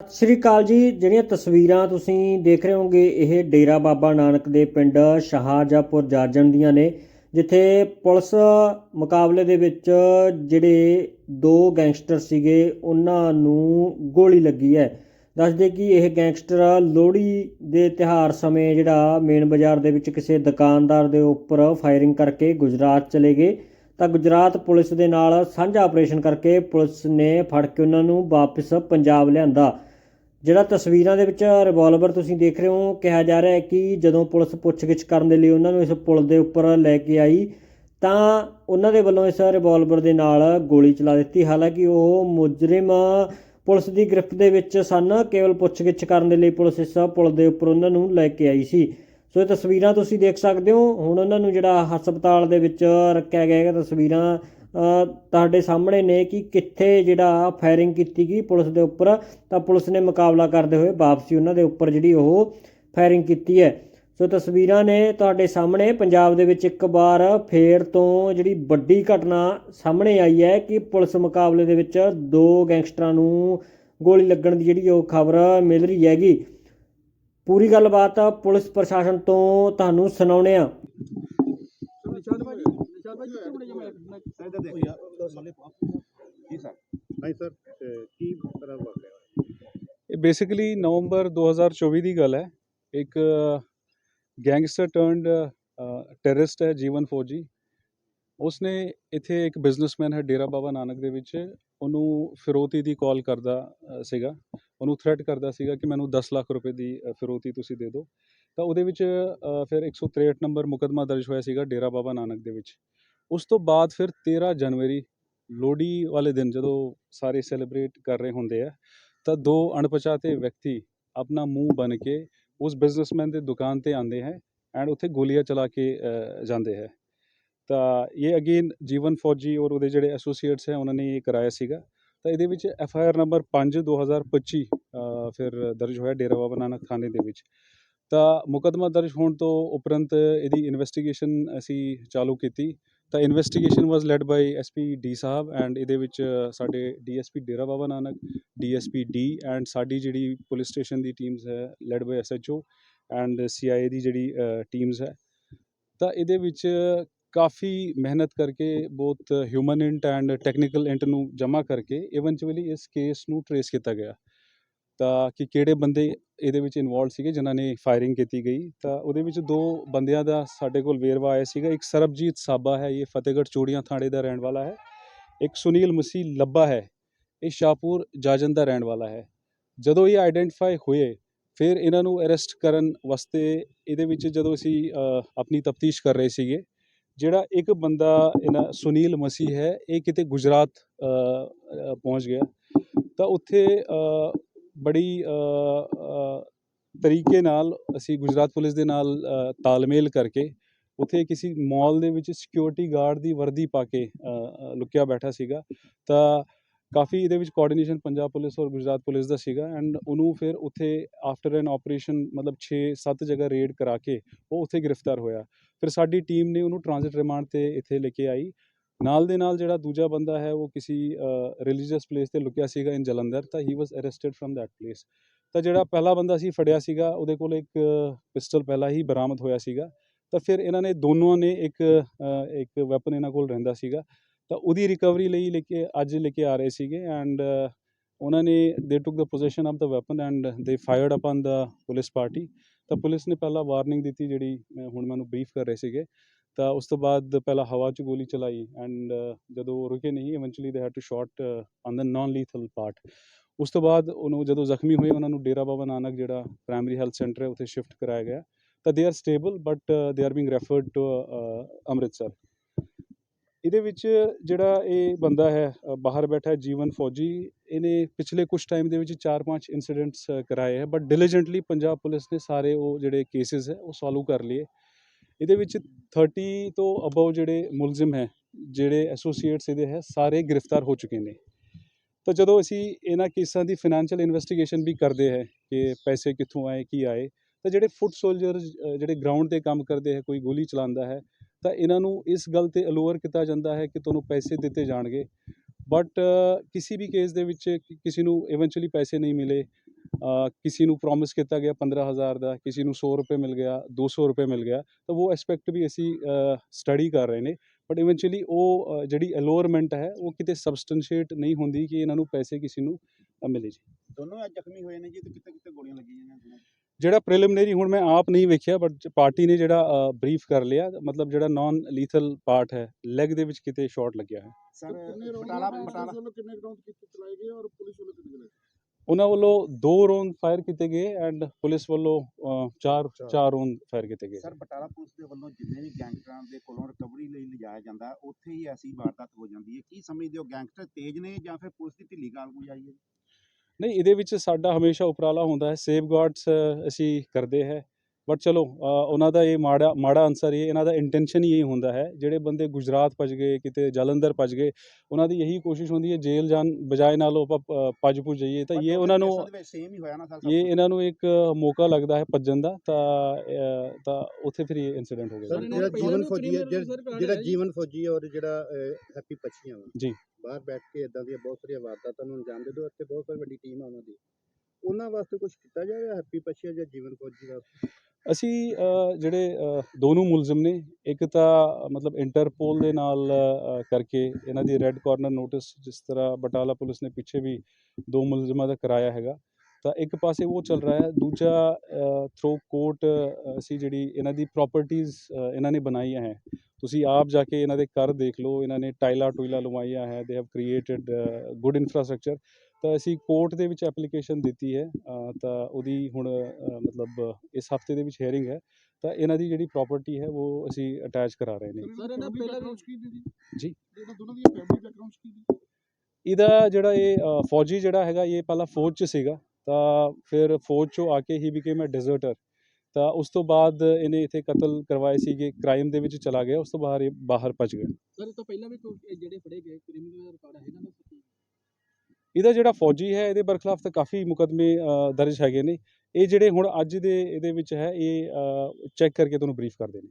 ਸਤਿ ਸ਼੍ਰੀ ਅਕਾਲ ਜੀ। ਜਿਹੜੀਆਂ ਤਸਵੀਰਾਂ ਤੁਸੀਂ ਦੇਖ ਰਹੇ ਹੋਗੇ ਇਹ ਡੇਰਾ ਬਾਬਾ ਨਾਨਕ ਦੇ ਪਿੰਡ ਸ਼ਹਾਜਾਪੁਰ ਜਾਜਣ ਦੀਆਂ ਨੇ, ਜਿੱਥੇ ਪੁਲਿਸ ਮੁਕਾਬਲੇ ਦੇ ਵਿੱਚ ਜਿਹੜੇ ਦੋ ਗੈਂਗਸਟਰ ਸੀਗੇ, ਉਹਨਾਂ ਨੂੰ ਗੋਲੀ ਲੱਗੀ ਹੈ। ਦੱਸਦੇ ਕਿ ਇਹ ਗੈਂਗਸਟਰ ਲੋਹੜੀ ਦੇ ਤਿਹਾਰ ਸਮੇਂ ਜਿਹੜਾ ਮੇਨ ਬਾਜ਼ਾਰ ਦੇ ਵਿੱਚ ਕਿਸੇ ਦੁਕਾਨਦਾਰ ਦੇ ਉੱਪਰ ਫਾਇਰਿੰਗ ਕਰਕੇ ਗੁਜਰਾਤ ਚਲੇ ਗਏ। ਤਾਂ ਗੁਜਰਾਤ ਪੁਲਿਸ ਦੇ ਨਾਲ ਸਾਂਝਾ ਆਪਰੇਸ਼ਨ ਕਰਕੇ ਪੁਲਿਸ ਨੇ ਫੜ ਕੇ ਉਹਨਾਂ ਨੂੰ ਵਾਪਸ ਪੰਜਾਬ ਲਿਆਂਦਾ। ਜਿਹੜਾ ਤਸਵੀਰਾਂ ਦੇ ਵਿੱਚ ਰਿਵਾਲਵਰ ਤੁਸੀਂ ਦੇਖ ਰਹੇ ਹੋ, ਕਿਹਾ ਜਾ ਰਿਹਾ ਹੈ ਕਿ ਜਦੋਂ ਪੁਲਿਸ ਪੁੱਛਗਿੱਛ ਕਰਨ ਦੇ ਲਈ ਉਹਨਾਂ ਨੂੰ ਇਸ ਪੁਲ ਦੇ ਉੱਪਰ ਲੈ ਕੇ ਆਈ, ਤਾਂ ਉਹਨਾਂ ਦੇ ਵੱਲੋਂ ਇਸ ਰਿਵਾਲਵਰ ਦੇ ਨਾਲ ਗੋਲੀ ਚਲਾ ਦਿੱਤੀ। ਹਾਲਾਂਕਿ ਉਹ ਮੁਜਰਮ ਪੁਲਿਸ ਦੀ ਗ੍ਰਿਫਤ ਦੇ ਵਿੱਚ ਸਨ, ਕੇਵਲ ਪੁੱਛਗਿੱਛ ਕਰਨ ਦੇ ਲਈ ਪੁਲਿਸ ਇਸ ਪੁਲ ਦੇ ਉੱਪਰ ਉਹਨਾਂ ਨੂੰ ਲੈ ਕੇ ਆਈ ਸੀ। ਸੋ ਇਹ ਤਸਵੀਰਾਂ ਤੁਸੀਂ ਦੇਖ ਸਕਦੇ ਹੋ। ਹੁਣ ਉਹਨਾਂ ਨੂੰ ਜਿਹੜਾ ਹਸਪਤਾਲ ਦੇ ਵਿੱਚ ਰੱਖਿਆ ਗਿਆ ਹੈ ਤਸਵੀਰਾਂ ਤੁਹਾਡੇ ਸਾਹਮਣੇ ਨੇ ਕਿ ਕਿੱਥੇ ਜਿਹੜਾ ਫਾਇਰਿੰਗ ਕੀਤੀ ਗਈ ਪੁਲਿਸ ਦੇ ਉੱਪਰ, ਤਾਂ ਪੁਲਿਸ ਨੇ ਮੁਕਾਬਲਾ ਕਰਦੇ ਹੋਏ ਵਾਪਸੀ ਉਹਨਾਂ ਦੇ ਉੱਪਰ ਜਿਹੜੀ ਉਹ ਫਾਇਰਿੰਗ ਕੀਤੀ ਹੈ। ਸੋ ਤਸਵੀਰਾਂ ਨੇ ਤੁਹਾਡੇ ਸਾਹਮਣੇ, ਪੰਜਾਬ ਦੇ ਵਿੱਚ ਇੱਕ ਵਾਰ ਫੇਰ ਤੋਂ ਜਿਹੜੀ ਵੱਡੀ ਘਟਨਾ ਸਾਹਮਣੇ ਆਈ ਹੈ ਕਿ ਪੁਲਿਸ ਮੁਕਾਬਲੇ ਦੇ ਵਿੱਚ ਦੋ ਗੈਂਗਸਟਰਾਂ ਨੂੰ ਗੋਲੀ ਲੱਗਣ ਦੀ ਜਿਹੜੀ ਉਹ ਖਬਰ ਮਿਲ ਰਹੀ ਹੈਗੀ। ਪੂਰੀ ਗੱਲਬਾਤ ਪੁਲਿਸ ਪ੍ਰਸ਼ਾਸਨ ਤੋਂ ਤੁਹਾਨੂੰ ਸੁਣਾਉਣੇ ਆ ਨਿਸ਼ਾਦ ਭਾਜੀ ਨਿਸ਼ਾਦ ਭਾਜੀ ਕਿੱਥੇ ਬਣੇ ਜਮਾ ਇੱਧਰ ਦੇਖ ਜੀ ਸਰ ਨਹੀਂ ਸਰ। ਕੀ ਤਰ੍ਹਾਂ? ਇਹ ਬੇਸਿਕਲੀ ਨਵੰਬਰ 2024 ਦੀ ਗੱਲ ਹੈ। ਇੱਕ ਗੈਂਗਸਟਰ ਟਰਨਡ ਟੈਰਰਿਸਟ ਹੈ ਜੀਵਨ ਫੌਜੀ। ਉਸਨੇ ਇੱਥੇ ਇੱਕ ਬਿਜ਼ਨਸਮੈਨ ਹੈ ਡੇਰਾ ਬਾਬਾ ਨਾਨਕ ਦੇ ਵਿੱਚ। ਉਹਨੂੰ ਫਿਰੌਤੀ ਦੀ ਕਾਲ ਕਰਦਾ ਸੀਗਾ। ਉਹਨੂੰ ਥ੍ਰੈਟ ਕਰਦਾ ਸੀਗਾ ਕਿ ਮੈਨੂੰ 10 ਲੱਖ ਰੁਪਏ ਦੀ ਫਿਰੌਤੀ ਤੁਸੀਂ ਦੇ ਦਿਓ। ਤਾਂ ਉਹਦੇ ਵਿੱਚ ਅ, ਫਿਰ 163 ਨੰਬਰ ਮੁਕੱਦਮਾ ਦਰਜ ਹੋਇਆ ਸੀਗਾ ਡੇਰਾ ਬਾਬਾ ਨਾਨਕ ਦੇ ਵਿੱਚ। ਉਸ ਤੋਂ ਬਾਅਦ ਫਿਰ 13 ਜਨਵਰੀ ਲੋਹੜੀ ਵਾਲੇ ਦਿਨ ਜਦੋਂ ਸਾਰੇ ਸੈਲੀਬ੍ਰੇਟ ਕਰ ਰਹੇ ਹੁੰਦੇ ਆ ਤਾਂ ਦੋ ਅਣਪਛਾਤੇ ਵਿਅਕਤੀ ਆਪਣਾ ਮੂੰਹ ਬਨ ਕੇ ਉਸ ਬਿਜ਼ਨਸਮੈਨ ਦੇ ਦੁਕਾਨ ਤੇ ਆਉਂਦੇ ਹੈ ਐਂਡ ਉੱਥੇ ਗੋਲੀਆਂ ਚਲਾ ਕੇ ਜਾਂਦੇ ਹੈ। ਤਾਂ ਇਹ ਅਗੇਨ ਜੀਵਨ ਫੌਜੀ ਔਰ ਉਹਦੇ ਜਿਹੜੇ ਐਸੋਸੀਏਟਸ ਹੈ ਉਹਨਾਂ ਨੇ ਇਹ ਕਰਾਇਆ ਸੀਗਾ। ਤਾਂ ਇਹਦੇ ਵਿੱਚ ਐਫ ਆਈ ਆਰ ਨੰਬਰ 5 2025 ਅ, ਫਿਰ ਦਰਜ ਹੋਇਆ ਡੇਰਾ ਬਾਬਾ ਨਾਨਕ ਥਾਣੇ ਦੇ ਵਿੱਚ। ਤਾਂ ਮੁਕੱਦਮਾ ਦਰਜ ਹੋਣ ਤੋਂ ਉਪਰੰਤ ਇਹਦੀ ਇਨਵੈਸਟੀਗੇਸ਼ਨ ਅਸੀਂ ਚਾਲੂ ਕੀਤੀ। ਤਾਂ investigation was led by SP D sahib and ਇਹਦੇ ਵਿੱਚ ਸਾਡੇ DSP Dera Baba Nanak DSP D and ਸਾਡੀ ਜਿਹੜੀ ਪੁਲਿਸ ਸਟੇਸ਼ਨ ਦੀ ਟੀਮਸ ਹੈ led by SHO and CIA ਦੀ ਜਿਹੜੀ ਟੀਮਸ ਹੈ। ਤਾਂ ਇਹਦੇ ਵਿੱਚ ਕਾਫੀ ਮਿਹਨਤ ਕਰਕੇ, ਬਹੁਤ human int and technical int ਨੂੰ ਜਮ੍ਹਾਂ ਕਰਕੇ ਇਵੈਂਚੁਅਲੀ ਇਸ ਕੇਸ ਨੂੰ ਟਰੇਸ ਕੀਤਾ ਗਿਆ। ਤਾਂ ਕਿ ਕਿਹੜੇ ਬੰਦੇ ਇਹਦੇ ਵਿੱਚ ਇਨਵੋਲਡ ਸੀਗੇ, ਜਿਨ੍ਹਾਂ ਨੇ ਫਾਇਰਿੰਗ ਕੀਤੀ ਗਈ। ਤਾਂ ਉਹਦੇ ਵਿੱਚ ਦੋ ਬੰਦਿਆਂ ਦਾ ਸਾਡੇ ਕੋਲ ਵੇਰਵਾ ਆਇਆ ਸੀਗਾ। ਇੱਕ ਸਰਬਜੀਤ ਸਾਬਾ ਹੈ, ਇਹ ਫਤਿਹਗੜ੍ਹ ਚੂੜੀਆਂ ਥਾਣੇ ਦਾ ਰਹਿਣ ਵਾਲਾ ਹੈ। ਇੱਕ ਸੁਨੀਲ ਮਸੀਹ ਲੱਭਾ ਹੈ, ਇਹ ਸ਼ਾਹਪੁਰ ਜਾਜਨ ਦਾ ਰਹਿਣ ਵਾਲਾ ਹੈ। ਜਦੋਂ ਇਹ ਆਈਡੈਂਟੀਫਾਈ ਹੋਏ, ਫਿਰ ਇਹਨਾਂ ਨੂੰ ਅਰੈਸਟ ਕਰਨ ਵਾਸਤੇ ਇਹਦੇ ਵਿੱਚ ਜਦੋਂ ਅਸੀਂ ਆਪਣੀ ਤਫਤੀਸ਼ ਕਰ ਰਹੇ ਸੀਗੇ, ਜਿਹੜਾ ਇੱਕ ਬੰਦਾ ਇਹਨਾਂ ਸੁਨੀਲ ਮਸੀਹ ਹੈ, ਇਹ ਕਿਤੇ ਗੁਜਰਾਤ ਪਹੁੰਚ ਗਿਆ। ਤਾਂ ਉੱਥੇ ਬੜੀ ਤਰੀਕੇ ਨਾਲ ਅਸੀਂ ਗੁਜਰਾਤ ਪੁਲਿਸ ਦੇ ਨਾਲ ਤਾਲਮੇਲ ਕਰਕੇ ਉੱਥੇ ਕਿਸੇ ਮਾਲ ਦੇ ਵਿੱਚ ਸਿਕਿਉਰਿਟੀ ਗਾਰਡ ਦੀ ਵਰਦੀ ਪਾ ਕੇ ਲੁਕਿਆ ਬੈਠਾ ਸੀਗਾ। ਤਾਂ ਕਾਫੀ ਇਹਦੇ ਵਿੱਚ ਕੋਆਰਡੀਨੇਸ਼ਨ ਪੰਜਾਬ ਪੁਲਿਸ ਔਰ ਗੁਜਰਾਤ ਪੁਲਿਸ ਦਾ ਸੀਗਾ ਐਂਡ ਉਹਨੂੰ ਫਿਰ ਉੱਥੇ ਆਫਟਰ ਐਨ ਆਪਰੇਸ਼ਨ ਮਤਲਬ 6-7 ਜਗ੍ਹਾ ਰੇਡ ਕਰਾ ਕੇ ਉਹ ਉੱਥੇ ਗ੍ਰਿਫਤਾਰ ਹੋਇਆ। ਫਿਰ ਸਾਡੀ ਟੀਮ ਨੇ ਉਹਨੂੰ ਟ੍ਰਾਂਜ਼ਿਟ ਰਿਮਾਂਡ ਤੇ ਇੱਥੇ ਲੈ ਕੇ ਆਈ। ਨਾਲ ਦੇ ਨਾਲ ਜਿਹੜਾ ਦੂਜਾ ਬੰਦਾ ਹੈ ਉਹ ਕਿਸੇ ਰਿਲੀਜੀਅਸ ਪਲੇਸ ਤੇ ਲੁਕਿਆ ਸੀਗਾ ਇਨ ਜਲੰਧਰ ਤਾਂ ਹੀ was arrested from that place ਤਾਂ ਜਿਹੜਾ ਪਹਿਲਾ ਬੰਦਾ ਸੀ ਫੜਿਆ ਸੀਗਾ ਉਹਦੇ ਕੋਲ ਇੱਕ ਪਿਸਟਲ ਪਹਿਲਾਂ ਹੀ ਬਰਾਮਦ ਹੋਇਆ ਸੀਗਾ। ਤਾਂ ਫਿਰ ਇਹਨਾਂ ਨੇ ਦੋਨੋਂ ਨੇ ਇੱਕ ਇੱਕ ਵੈਪਨ ਇਹਨਾਂ ਕੋਲ ਰਹਿੰਦਾ ਸੀਗਾ। ਤਾਂ ਉਹਦੀ ਰਿਕਵਰੀ ਲਈ ਲੈ ਕੇ ਅੱਜ ਲੈ ਕੇ ਆ ਰਹੇ ਸੀਗੇ ਐਂਡ ਉਹਨਾਂ ਨੇ they took the position of the weapon and they fired upon the police party ਤਾਂ ਪੁਲਿਸ ਨੇ ਪਹਿਲਾਂ ਵਾਰਨਿੰਗ ਦਿੱਤੀ ਜਿਹੜੀ ਅ, ਹੁਣ ਮੈਨੂੰ ਬਰੀਫ ਕਰ ਰਹੇ ਸੀਗੇ। ਤਾਂ ਉਸ ਤੋਂ ਬਾਅਦ ਪਹਿਲਾਂ ਹਵਾ 'ਚ ਗੋਲੀ ਚਲਾਈ ਐਂਡ ਜਦੋਂ ਉਹ ਰੁਕੇ ਨਹੀਂ eventually they had to shot on the non lethal part ਉਸ ਤੋਂ ਬਾਅਦ ਉਹਨੂੰ ਜਦੋਂ ਜ਼ਖਮੀ ਹੋਏ, ਉਹਨਾਂ ਨੂੰ ਡੇਰਾ ਬਾਬਾ ਨਾਨਕ ਜਿਹੜਾ ਪ੍ਰਾਇਮਰੀ ਹੈਲਥ ਸੈਂਟਰ ਹੈ, ਉੱਥੇ ਸ਼ਿਫਟ ਕਰਾਇਆ ਗਿਆ। ਤਾਂ they are stable but they are being referred to Amritsar. ਇਹਦੇ ਵਿੱਚ ਜਿਹੜਾ ਇਹ ਬੰਦਾ ਹੈ ਬਾਹਰ ਬੈਠਾ ਹੈ, ਜੀਵਨ ਫੌਜੀ, ਇਹਨੇ ਪਿਛਲੇ ਕੁਝ ਟਾਈਮ ਦੇ ਵਿੱਚ 4-5 ਇਨਸੀਡੈਂਟਸ ਕਰਾਏ ਹੈ ਬਟ ਡਿਲੀਜੈਂਟਲੀ ਪੰਜਾਬ ਪੁਲਿਸ ਨੇ ਸਾਰੇ ਉਹ ਜਿਹੜੇ ਕੇਸਿਸ ਹੈ, ਉਹ ਸੋਲਵ ਕਰ ਲਏ। ਇਹਦੇ ਵਿੱਚ 30 ਤੋਂ ਅਬਵ ਜਿਹੜੇ ਮੁਲਜ਼ਮ ਹੈ, ਜਿਹੜੇ ਐਸੋਸੀਏਟਸ ਇਹਦੇ ਹੈ, ਸਾਰੇ ਗ੍ਰਿਫਤਾਰ ਹੋ ਚੁੱਕੇ ਨੇ। ਤਾਂ ਜਦੋਂ ਅਸੀਂ ਇਹਨਾਂ ਕੇਸਾਂ ਦੀ ਫਾਈਨੈਂਸ਼ੀਅਲ ਇਨਵੈਸਟੀਗੇਸ਼ਨ ਵੀ ਕਰਦੇ ਹੈ ਕਿ ਪੈਸੇ ਕਿੱਥੋਂ ਆਏ, ਕੀ ਆਏ, ਤਾਂ ਜਿਹੜੇ ਫੁੱਟ ਸੋਲਜਰ ਜਿਹੜੇ ਗਰਾਊਂਡ ਤੇ ਕੰਮ ਕਰਦੇ ਹੈ, ਕੋਈ ਗੋਲੀ ਚਲਾਉਂਦਾ ਹੈ, ਤਾਂ ਇਹਨਾਂ ਨੂੰ ਇਸ ਗੱਲ ਤੇ ਅਲੋਅਰ ਕੀਤਾ ਜਾਂਦਾ ਹੈ ਕਿ ਤੁਹਾਨੂੰ ਪੈਸੇ ਦਿੱਤੇ ਜਾਣਗੇ। ਬਟ ਕਿਸੇ ਵੀ ਕੇਸ ਦੇ ਵਿੱਚ ਕਿਸੇ ਨੂੰ ਇਵੈਂਚੁਅਲੀ ਪੈਸੇ ਨਹੀਂ ਮਿਲੇ ਕਿਸੇ ਨੂੰ ਪ੍ਰੋਮਿਸ ਕੀਤਾ ਗਿਆ 15000 ਦਾ ਕਿਸੇ ਨੂੰ 100 ਰੁਪਏ ਮਿਲ ਗਿਆ 200 ਰੁਪਏ ਮਿਲ ਗਿਆ ਤਾਂ ਉਹ ਐਸਪੈਕਟ ਵੀ ਅਸੀਂ ਸਟੱਡੀ ਕਰ ਰਹੇ ਨੇ ਬਟ ਇਵੈਂਚੁਅਲੀ ਉਹ ਜਿਹੜੀ ਅਲੋਰਮੈਂਟ ਹੈ ਉਹ ਕਿਤੇ ਸਬਸਟੈਂਸ਼ੀਏਟ ਨਹੀਂ ਹੁੰਦੀ ਕਿ ਇਹਨਾਂ ਨੂੰ ਪੈਸੇ ਕਿਸੇ ਨੂੰ ਮਿਲੇ ਜੀ ਦੋਨੋਂ ਅੱਜ ਜ਼ਖਮੀ ਹੋਏ ਨੇ ਜੀ ਤੇ ਕਿਤੇ ਕਿਤੇ ਗੋਲੀਆਂ ਲੱਗੀਆਂ ਨੇ। ਜਿਹੜਾ ਪ੍ਰੀਲਿਮਿਨਰੀ ਹੁਣ ਮੈਂ ਆਪ ਨਹੀਂ ਵੇਖਿਆ ਬਟ ਪਾਰਟੀ ਨੇ ਜਿਹੜਾ ਬਰੀਫ ਕਰ ਲਿਆ ਮਤਲਬ ਜਿਹੜਾ ਨਾਨ ਲੀਥਲ ਪਾਰਟ ਹੈ ਲੈਗ ਦੇ ਵਿੱਚ ਕਿਤੇ ਸ਼ਾਟ ਲੱਗਿਆ ਹੈ ਸਰ ਬਟਾਲਾ ਬਟਾਲਾ ਕਿੰਨੇ ਰਾਉਂਡ ਕੀਤੇ ਚਲਾਏ ਗਏ ਔਰ ਪੁਲਿਸ ਵੱਲੋਂ ਕਿੰਨੇ ਚਲਾਏ ਗਏ? ਉਹਨਾਂ ਵੱਲੋਂ ਦੋ ਰੌਂਦ ਫਾਇਰ ਕੀਤੇ ਗਏ ਐਂਡ ਪੁਲਿਸ ਵੱਲੋਂ ਅ, ਚਾਰ ਚਾਰ। ਰੌਂਦ ਫਾਇਰ ਕੀਤੇ ਗਏ। ਸਰ ਬਟਾਲਾ ਪੁਲਿਸ ਦੇ ਵੱਲੋਂ ਜਿੰਨੇ ਵੀ ਗੈਂਗਸਟਰਾਂ ਦੇ ਕੋਲੋਂ ਰਿਕਵਰੀ ਲਈ ਲਿਜਾਇਆ ਜਾਂਦਾ ਉੱਥੇ ਹੀ ਐਸੀ ਵਾਰਦਾਤ ਹੋ ਜਾਂਦੀ ਹੈ। ਕੀ ਸਮਝਦੇ ਹੋ ਗੈਂਗਸਟਰ ਤੇਜ਼ ਨੇ ਜਾਂ ਫਿਰ ਪੁਲਿਸ ਦੀ ਢਿੱਲੀ ਕਾਰਗੁਜ਼ਾਰੀ ਆਈ ਹੈ? ਨਹੀਂ ਇਹਦੇ ਵਿੱਚ ਸਾਡਾ ਹਮੇਸ਼ਾ ਉਪਰਾਲਾ ਹੁੰਦਾ ਹੈ ਸੇਫਗਾਰਡਸ ਅਸੀਂ ਕਰਦੇ ਹੈ। ਬਟ ਚਲੋ ਉਹਨਾਂ ਦਾ ਇਹ ਮਾੜਾ ਮਾੜਾ ਆਨਸਰ ਇਹ ਇਹਨਾਂ ਦਾ ਇੰਟੈਂਸ਼ਨ ਹੀ ਇਹ ਹੁੰਦਾ ਹੈ ਜਿਹੜੇ ਬੰਦੇ ਗੁਜਰਾਤ ਭੱਜ ਗਏ ਕਿਤੇ ਜਲੰਧਰ ਭੱਜ ਗਏ ਉਹਨਾਂ ਦੀ ਇਹੀ ਕੋਸ਼ਿਸ਼ ਹੁੰਦੀ ਹੈ ਜੇਲ੍ਹ ਜਾਣ ਬਜਾਏ ਨਾਲੋਂ ਆਪਾਂ ਭੱਜ ਭੁੱਜ ਜਾਈਏ ਤਾਂ ਇਹ ਉਹਨਾਂ ਨੂੰ ਸੇਮ ਹੀ ਹੋਇਆ ਨਾ ਸਰ ਇਹ ਇਹਨਾਂ ਨੂੰ ਇੱਕ ਮੌਕਾ ਲੱਗਦਾ ਹੈ ਭੱਜਣ ਦਾ ਤਾਂ ਤਾਂ ਉੱਥੇ ਫਿਰ ਇਹ ਇਨਸੀਡੈਂਟ ਹੋ ਗਿਆ। ਜਿਹੜਾ ਜੀਵਨ ਫੌਜੀ ਹੈ ਜਿਹੜਾ ਜੀਵਨ ਫੌਜੀ ਹੈ ਔਰ ਜਿਹੜਾ ਹੈਪੀ ਪੱਛੀਆਂ ਵਾ ਜੀ। ਬਾਹਰ ਬੈਠ ਕੇ ਇਦਾਂ ਦੀਆਂ ਬਹੁਤ ਸਾਰੀਆਂ ਵਾਰਦਾਤਾਂ ਨੂੰ ਅੰਜਾਮ ਦੇ ਦੋ ਇੱਥੇ ਬਹੁਤ ਸਾਰੀ ਵੱਡੀ ਟੀਮ ਆ ਉਹਨਾਂ ਦੀ। ਉਹਨਾਂ ਵਾਸਤੇ ਕੁਝ ਕੀਤਾ ਜਾ ਰਿਹਾ ਹੈਪੀ ਪੱਛੀਆਂ ਜਾਂ ਜੀਵਨ ਫੌਜੀ ਵਾਸਤੇ? ਅਸੀਂ ਜਿਹੜੇ ਦੋਨੋਂ ਮੁਲਜ਼ਮ ਨੇ, ਇੱਕ ਤਾਂ, ਮਤਲਬ ਇੰਟਰਪੋਲ ਦੇ ਨਾਲ ਕਰਕੇ ਇਹਨਾਂ ਦੀ ਰੈੱਡ ਕਾਰਨਰ ਨੋਟਿਸ ਜਿਸ ਤਰ੍ਹਾਂ ਬਟਾਲਾ ਪੁਲਿਸ ਨੇ ਪਿੱਛੇ ਵੀ ਦੋ ਮੁਲਜ਼ਮਾਂ ਦਾ ਕਰਾਇਆ ਹੈਗਾ, ਤਾਂ ਇੱਕ ਪਾਸੇ ਉਹ ਚੱਲ ਰਿਹਾ ਹੈ, ਦੂਜਾ ਥਰੋ ਕੋਰਟ ਅਸੀਂ ਜਿਹੜੀ ਇਹਨਾਂ ਦੀ ਪ੍ਰਾਪਰਟੀਆਂ ਇਹਨਾਂ ਨੇ ਬਣਾਈਆਂ ਹੈ, ਤੁਸੀਂ ਆਪ ਜਾ ਕੇ ਇਹਨਾਂ ਦੇ ਘਰ ਦੇਖ ਲਓ, ਇਹਨਾਂ ਨੇ ਟਾਈਲਾ ਟੋਇਲਾ ਲਵਾਈਆਂ ਹੈ they have created good infrastructure ਤਾਂ ਅਸੀਂ ਕੋਰਟ ਦੇ ਵਿੱਚ ਐਪਲੀਕੇਸ਼ਨ ਦਿੱਤੀ ਹੈ ਤਾਂ ਉਹਦੀ ਹੁਣ ਮਤਲਬ ਇਸ ਹਫ਼ਤੇ ਦੇ ਵਿੱਚ ਹੈਰਿੰਗ ਹੈ ਤਾਂ ਇਹਨਾਂ ਦੀ ਜਿਹੜੀ ਪ੍ਰਾਪਰਟੀ ਹੈ ਉਹ ਅਸੀਂ ਅਟੈਚ ਕਰਾ ਰਹੇ ਨੇ। ਸਰ ਇਹਨਾਂ ਪਹਿਲਾਂ ਵੀ ਕੀ ਦੀ ਜੀ। ਇਹਨਾਂ ਦੋਨਾਂ ਦੀਆਂ ਫੈਮਿਲੀ ਬੈਕਗ੍ਰਾਉਂਡਸ ਕੀ ਦੀ ਇਹਦਾ ਜਿਹੜਾ ਇਹ ਫੌਜੀ ਜਿਹੜਾ ਹੈਗਾ ਇਹ ਪਹਿਲਾਂ ਫੌਜ 'ਚ ਸੀਗਾ ਤਾਂ ਫਿਰ ਫੌਜ 'ਚੋਂ ਆ ਕੇ ਹੀ ਬਿਕੇਮ ਅ ਡਿਜ਼ਰਟਰ ਤਾਂ ਉਸ ਤੋਂ ਬਾਅਦ ਇਹਨੇ ਇੱਥੇ ਕਤਲ ਕਰਵਾਏ ਸੀਗੇ ਕ੍ਰਾਈਮ ਦੇ ਵਿੱਚ ਚਲਾ ਗਿਆ ਉਸ ਤੋਂ ਬਾਅਦ ਇਹ ਬਾਹਰ ਭੱਜ ਗਿਆ ਸਰ ਇਹ ਤੋਂ ਪਹਿਲਾਂ ਵੀ ਜਿਹੜੇ ਫੜੇ ਗਏ ਕ੍ਰਿਮੀਨਲ ਰਿਕਾਰਡ ਹੈ ਇਹਨਾਂ ਦਾ ਇਹਦਾ ਜਿਹੜਾ ਫੌਜੀ ਹੈ, ਇਹਦੇ ਬਰਖਲਾਫ ਤਾਂ ਕਾਫੀ ਮੁਕਦਮੇ ਦਰਜ ਹੈਗੇ ਨੇ। ਇਹ ਜਿਹੜੇ ਹੁਣ ਅੱਜ ਦੇ ਇਹਦੇ ਵਿੱਚ ਹੈ, ਇਹ ਚੈੱਕ ਕਰਕੇ ਤੁਹਾਨੂੰ ਬਰੀਫ ਕਰਦੇ ਨੇ